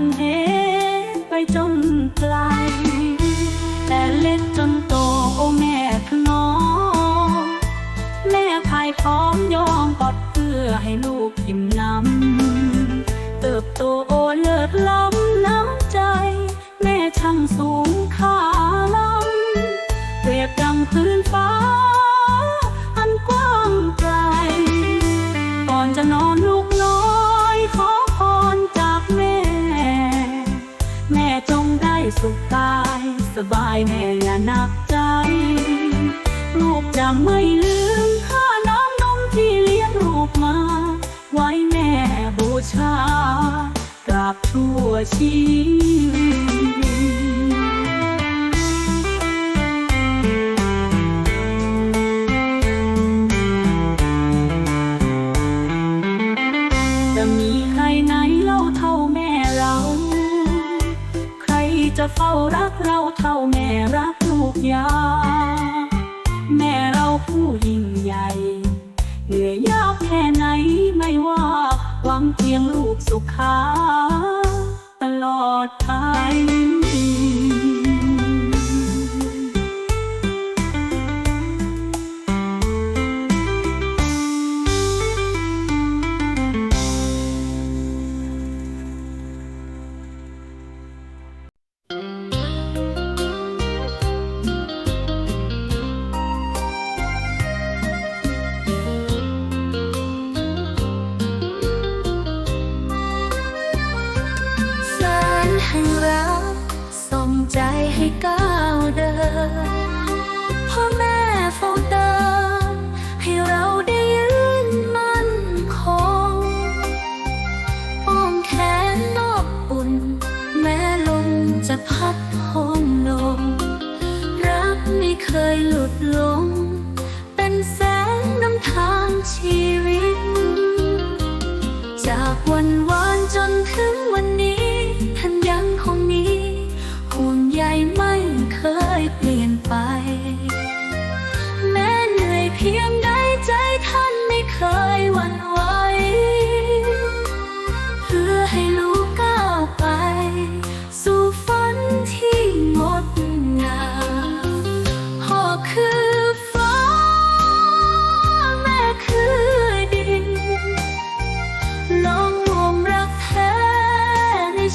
นเหไปจนไกล แต่เล็กจนโตโอ้แม่ขนอมแม่พายพร้อมยอมกอดเพื่อให้ลูกอิ่มน้ำ เติบโตโอเลิศล้ำน้ำใจ แม่ช่างสูงค่าล้ำเปรียบดังพื้นฟ้า สบายแม่อย่าหนักใจ ลูกจะไม่ลืมค่าน้ำนมที่เลี้ยงลูกมา ไว้แม่บูชากราบชั่วชีวิต ให้ก้าวเดิน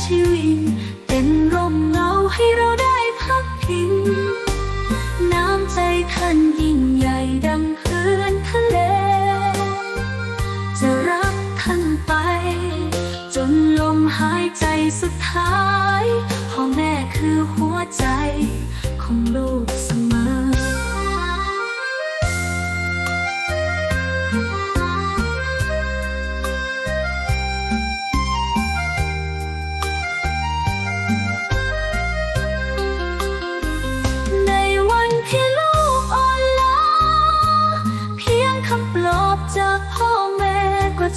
ชีวิต เป็นร่มเงาให้เราได้พักพิง น้ำใจท่านยิ่งใหญ่ดังพื้นทะเล จะรักท่านไป จนลมหายใจสุดท้ายพ่อแม่คือหัวใจของลูกส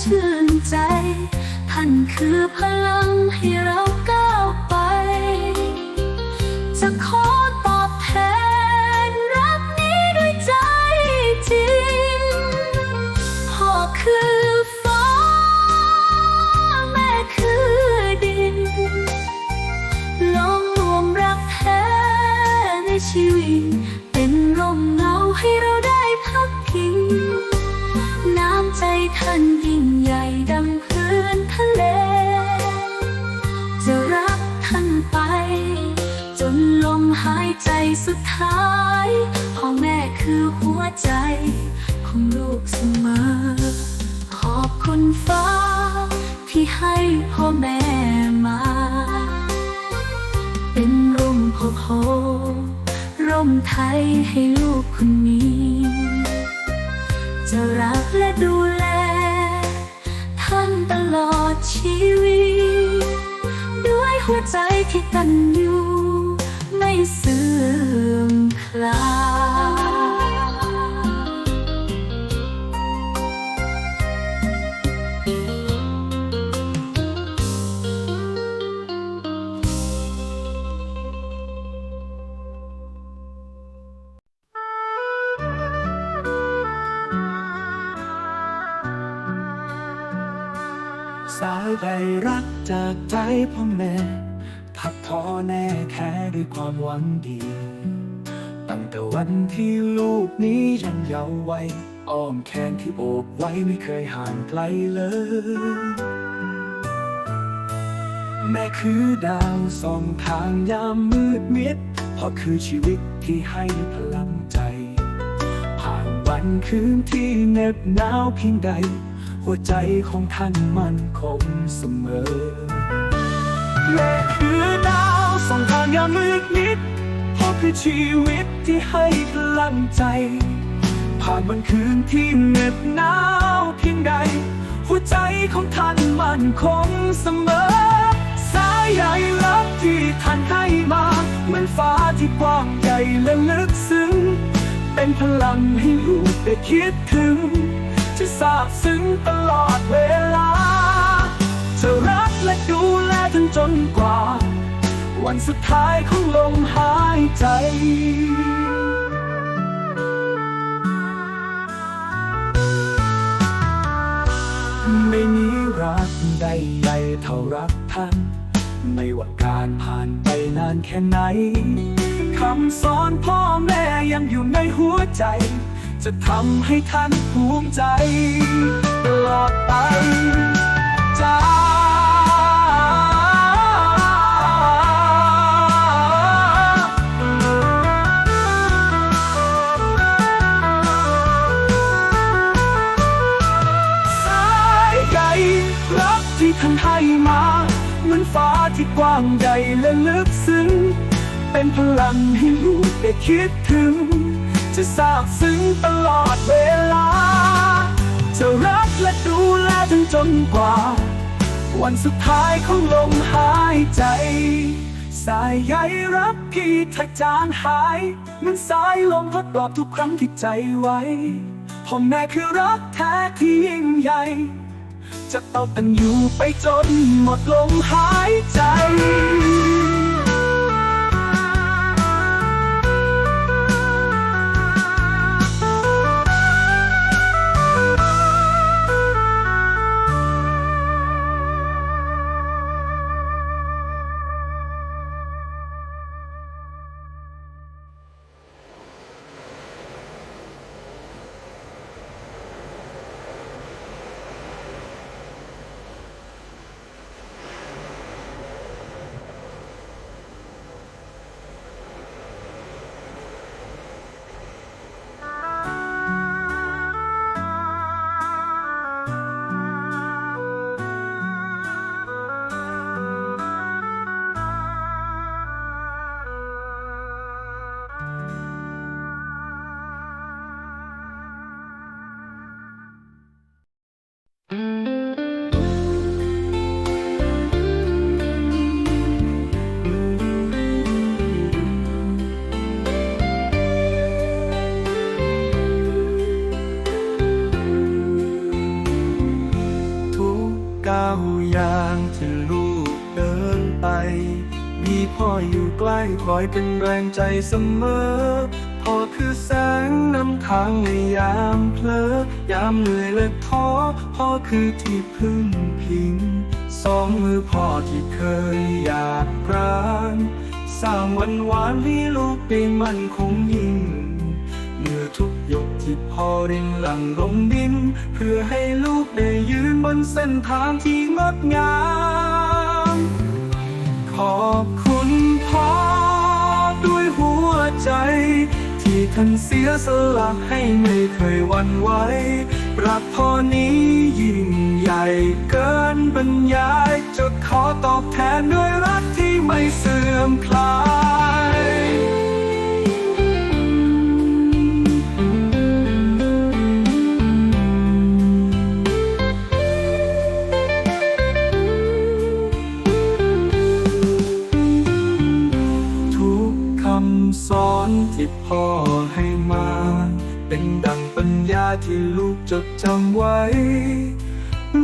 ชื่นใจ ท่านคือพลังให้เราก้า สุดท้ายพ่อแม่คือหัวใจ ของลูกเสมอ ขอบคุณฟ้า ที่ให้พ่อแม่มา เป็นร่มโพโพร่มไทยให้ลูกคนนี้ จะรักและดูแล ท่านตลอดชีวิต ด้วยหัวใจที่กันอยู่ ลา สายใดรักจากใจพ่อแม่ ทักทอแน่แค่ด้วยความหวังดี วันที่ลูกนี้ยังเยาว์วัยอ้อมแขนที่โอบไว้ไม่เคยห่างไกลเลย แม่คือดาวส่องทางยามมืดมิดเพราะคือชีวิตที่ให้พลังใจ ผ่านวันคืนที่เหน็บหนาวเพียงใด หัวใจของท่านมันคงเสมอ แม่คือดาวส่องทางยามมืดมิด คือชีวิตที่ให้พลังใจ ผ่านวันคืนที่เหน็บหนาวเพียงใด หัวใจของท่านมั่นคงเสมอ สายใยรักที่ท่านให้มาเหมือนฟ้าที่กว้างใหญ่และลึกซึ้ง เป็นพลังให้ลูกได้คิดถึง จะซาบซึ้งตลอดเวลา จะรักและดูแลท่านจนกว่า วันสุดท้ายของลมหายใจไม่มีรักใดใหญ่เท่ารักท่าน ไม่ว่าการผ่านไปนานแค่ไหน คำสอนพ่อแม่ยังอยู่ในหัวใจ จะทำให้ท่านภูมิใจ ตลอดไปจ้า นฟ้าที่กว้างใหญ่และลึกซึ้ง เป็นพลังให้ลูกได้คิดถึง จะซาบซึ้งตลอดเวลา จะรักและดูแลท่านจนกว่า วันสุดท้ายของลมหายใจ สายใยรักพี่ถ้าจางหายเหมันสายลมพัดปลอบทุกครั้งที่ใจไว้พ่อแม่คือรักแท้ที่ยิ่งใหญ่ จะเอาตันอยู่ไปจนหมดลมหายใจ มีพ่ออยู่ใกล้คอยเป็นแรงใจเสมอ พ่อคือแสงนำทางในยามเพลอยามเหนื่อยและท้อ พ่อคือที่พึ่งพิง สองมือพ่อที่เคยอยากปรานสร้างวันหวานให้ลูกได้มั่นคงยิ่งเมื่อทุกหยดที่พ่อรินหลังลงดิน เพื่อให้ลูกได้ยืนบนเส้นทางที่งดงาม ท่านเสียสละให้ไม่เคยหวั่นไหวรักพ่อนี้ยิ่งใหญ่เกินบรรยายจะขอตอบแทนด้วยรักที่ไม่เสื่อมคลาย ที่พ่อให้มา เป็นดังปัญญาที่ลูกจดจำไว้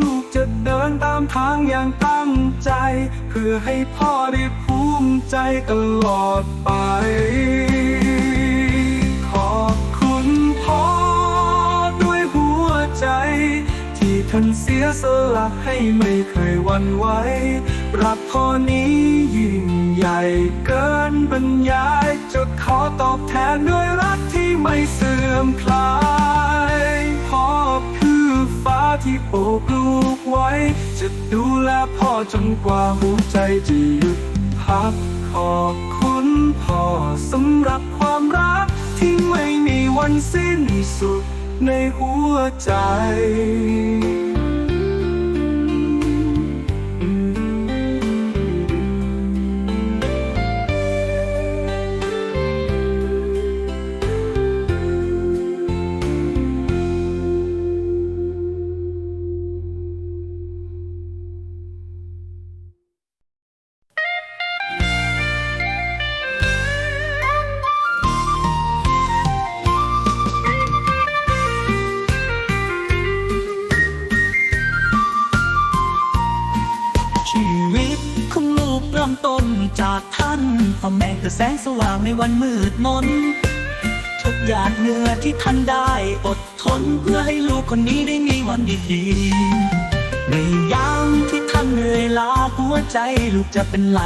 ลูกจะเดินตามทางอย่างตั้งใจ เพื่อให้พ่อได้ภูมิใจตลอดไป ท่านเสียสละให้ไม่เคยหวันไหวรักข้อนี้ยิ่งใหญ่เกินบรรยายจะขอตอบแทนด้วยรักที่ไม่เสื่อมคลายพ่อคือฟ้าที่โอบลูกไว้ จะดูแลพ่อจนกว่าหัวใจจะหยุดพักขอบคุณพ่อสำหรับความรักที่ไม่มีวันสิ้นสุดในหัวใจ ริ่มต้นจากท่านพ่อแม่คือแสงสว่างในวันมืดมน ทุกหยาดเหงื่อที่ท่านได้อดทนเพื่อให้ลูกคนนี้ได้มีวันดีๆในยามที่ท่านเหนื่อยล้าหัวใจลูกจะเป็นไหล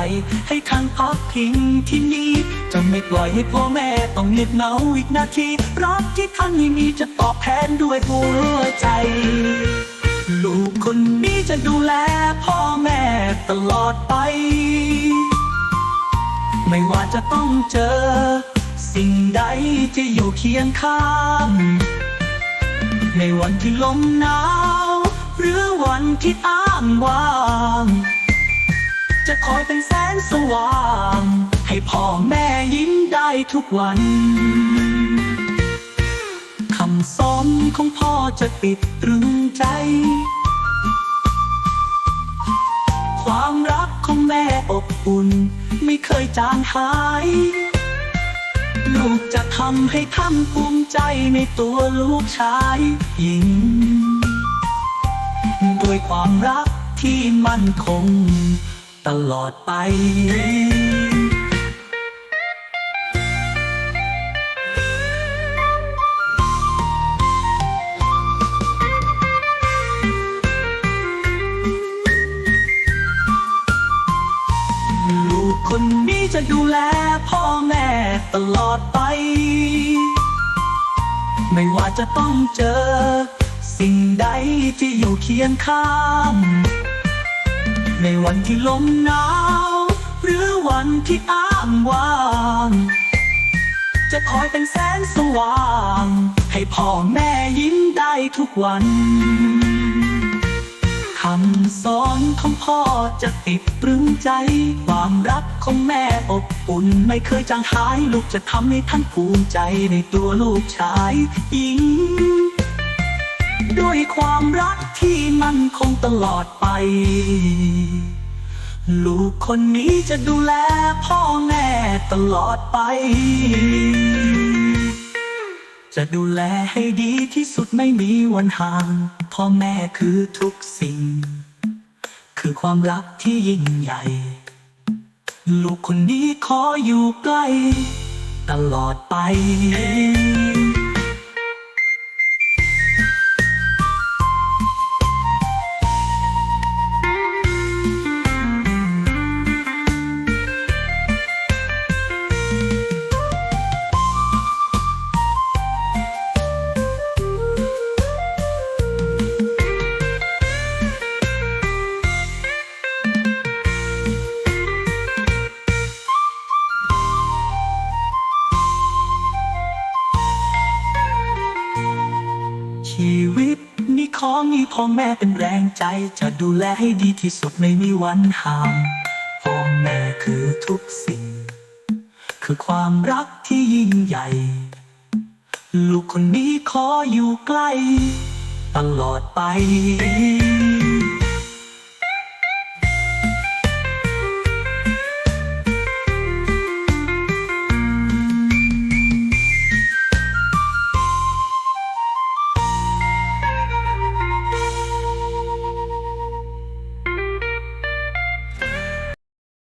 ให้ท่านพักพิงที่นี่จะไม่ปล่อยให้พ่อแม่ต้องเหน็บเหงาอีกนาทีรักที่ท่านยังมีจะตอบแทนด้วยหัวใจ ลูกคนนี้จะดูแลพ่อแม่ตลอดไป ไม่ว่าจะต้องเจอ สิ่งใดจะอยู่เคียงข้าง ในวันที่ลมหนาว หรือวันที่อ้างว้าง จะคอยเป็นแสงสว่าง ให้พ่อแม่ยิ้มได้ทุกวันคำสอนของพ่อจะติดตรึงใจ ความรักของแม่อบอุ่น ไม่เคยจางหาย ลูกจะทำให้ท่านภูมิใจในตัวลูกชายหญิง ด้วยความรักที่มั่นคง ตลอดไป ไม่ว่าจะต้องเจอ สิ่งใดที่อยู่เคียงข้าง ในวันที่ลมหนาว หรือวันที่อ้างว้าง จะคอยเป็นแสงสว่าง ให้พ่อแม่ยิ้มได้ทุกวันำสอนของพ่อจะติดตรึงใจ ความรักของแม่อบอุ่นไม่เคยจางหาย ลูกจะทำให้ท่านภูมิใจในตัวลูกชายหญิง ด้วยความรักที่มั่นคงตลอดไป ลูกคนนี้จะดูแลพ่อแม่ตลอดไป จะดูแลให้ดีที่สุดไม่มีวันห่างพ่อแม่คือทุกสิ่ง คือความรักที่ยิ่งใหญ่ ลูกคนนี้ขออยู่ใกล้ ตลอดไป ใจจะดูแลให้ดีที่สุดไม่มีวันห่างพ่อแม่คือทุกสิ่ง คือความรักที่ยิ่งใหญ่ ลูกคนนี้ขออยู่ใกล้ ตลอดไป